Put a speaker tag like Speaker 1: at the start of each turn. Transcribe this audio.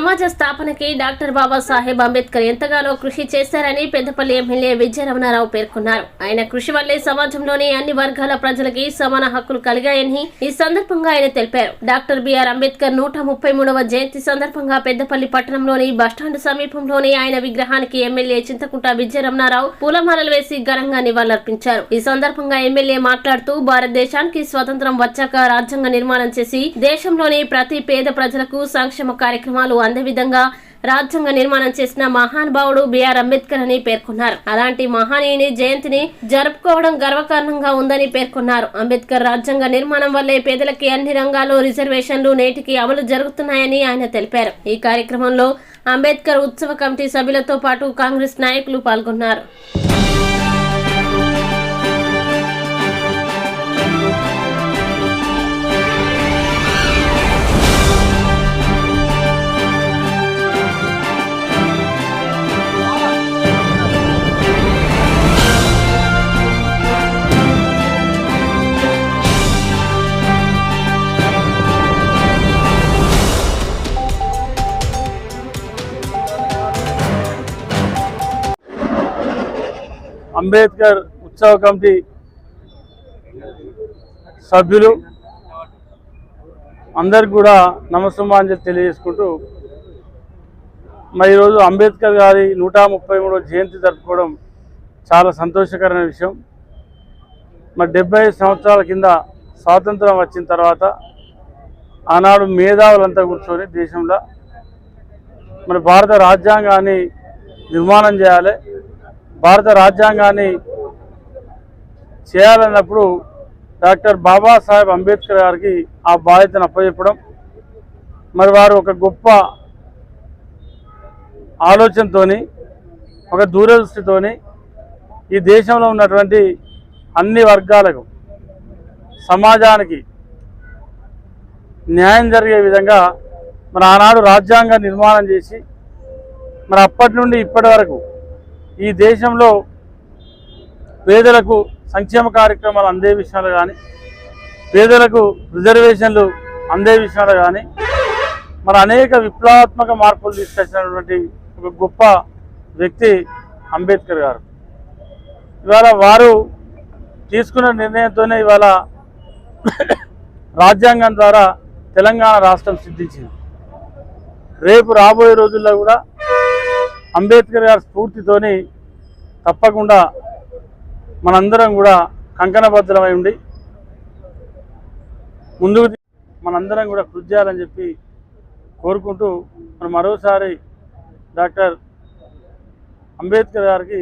Speaker 1: సమాజ స్థాపనకి డాక్టర్ బాబాసాహెబ్ అంబేద్కర్ ఎంతగానో కృషి చేశారని పెద్దపల్లి ఎమ్మెల్యే విజయరమణారావు పేర్కొన్నారు. ఆయన కృషి వల్లే సమాజంలోని అన్ని వర్గాల ప్రజలకి సమాన హక్కులు కలిగాయని ఈ సందర్భంగా ఆయన తెలిపారు. డాక్టర్ బిఆర్ అంబేద్కర్ నూట ముప్పై మూడవ జయంతి సందర్భంగా పెద్దపల్లి పట్టణంలోని బస్టాండ్ సమీపంలోని ఆయన విగ్రహానికి ఎమ్మెల్యే చింతకుంట విజయరమణారావు పూలమాలలు వేసి ఘనంగా నివాళులర్పించారు. ఈ సందర్భంగా ఎమ్మెల్యే మాట్లాడుతూ భారతదేశానికి స్వతంత్రం వచ్చాక రాజ్యాంగ నిర్మాణం చేసి దేశంలోని ప్రతి పేద ప్రజలకు సంక్షేమ కార్యక్రమాలు అందే విధంగా రాజ్యాంగ నిర్మాణం చేసిన మహానుభావుడు బిఆర్ అంబేద్కర్ అని పేర్కొన్నారు. అలాంటి మహానీయుని జయంతిని జరుపుకోవడం గర్వకారణంగా ఉందని పేర్కొన్నారు. అంబేద్కర్ రాజ్యాంగ నిర్మాణం వల్లే పేదలకి అన్ని రంగాల్లో రిజర్వేషన్లు నేటికి అమలు జరుగుతున్నాయని ఆయన తెలిపారు. ఈ కార్యక్రమంలో అంబేద్కర్ ఉత్సవ కమిటీ సభ్యులతో పాటు కాంగ్రెస్ నాయకులు పాల్గొన్నారు.
Speaker 2: అంబేద్కర్ ఉత్సవ కమిటీ సభ్యులు అందరికి కూడా నమశ్మా అని చెప్పి తెలియజేసుకుంటూ మరి ఈరోజు అంబేద్కర్ గారి నూట ముప్పై మూడో జయంతి జరుపుకోవడం చాలా సంతోషకరమైన విషయం. మరి డెబ్బై సంవత్సరాల కింద స్వాతంత్రం వచ్చిన తర్వాత ఆనాడు మేధావులంతా కూర్చొని దేశంలో మరి భారత రాజ్యాంగాన్ని నిర్మాణం చేయాలి. భారత రాజ్యాంగాన్ని చేయాలన్నప్పుడు డాక్టర్ బాబాసాహెబ్ అంబేద్కర్ గారికి ఆ బాధ్యతను అప్పచెప్పడం మరి వారు ఒక గొప్ప ఆలోచనతోని ఒక దూరదృష్టితోని ఈ దేశంలో ఉన్నటువంటి అన్ని వర్గాలకు సమాజానికి న్యాయం జరిగే విధంగా మరి ఆనాడు రాజ్యాంగ నిర్మాణం చేసి మరి అప్పటి నుండి ఇప్పటి వరకు ఈ దేశంలో పేదలకు సంక్షేమ కార్యక్రమాలు అందే విషయాలు కానీ పేదలకు రిజర్వేషన్లు అందే విషయాలు కానీ మరి అనేక విప్లవాత్మక మార్పులు తీసుకొచ్చినటువంటి ఒక గొప్ప వ్యక్తి అంబేద్కర్ గారు. ఇవాళ వారు తీసుకున్న నిర్ణయంతోనే ఇవాళ రాజ్యాంగం ద్వారా తెలంగాణ రాష్ట్రం సిద్ధించింది. రేపు రాబోయే రోజుల్లో కూడా అంబేద్కర్ గారి స్ఫూర్తితోని తప్పకుండా మనందరం కూడా కంకణబద్ధమై ఉండి ముందుకు మనందరం కూడా కృషి చేయాలని చెప్పి కోరుకుంటూ మరి మరోసారి డాక్టర్ అంబేద్కర్ గారికి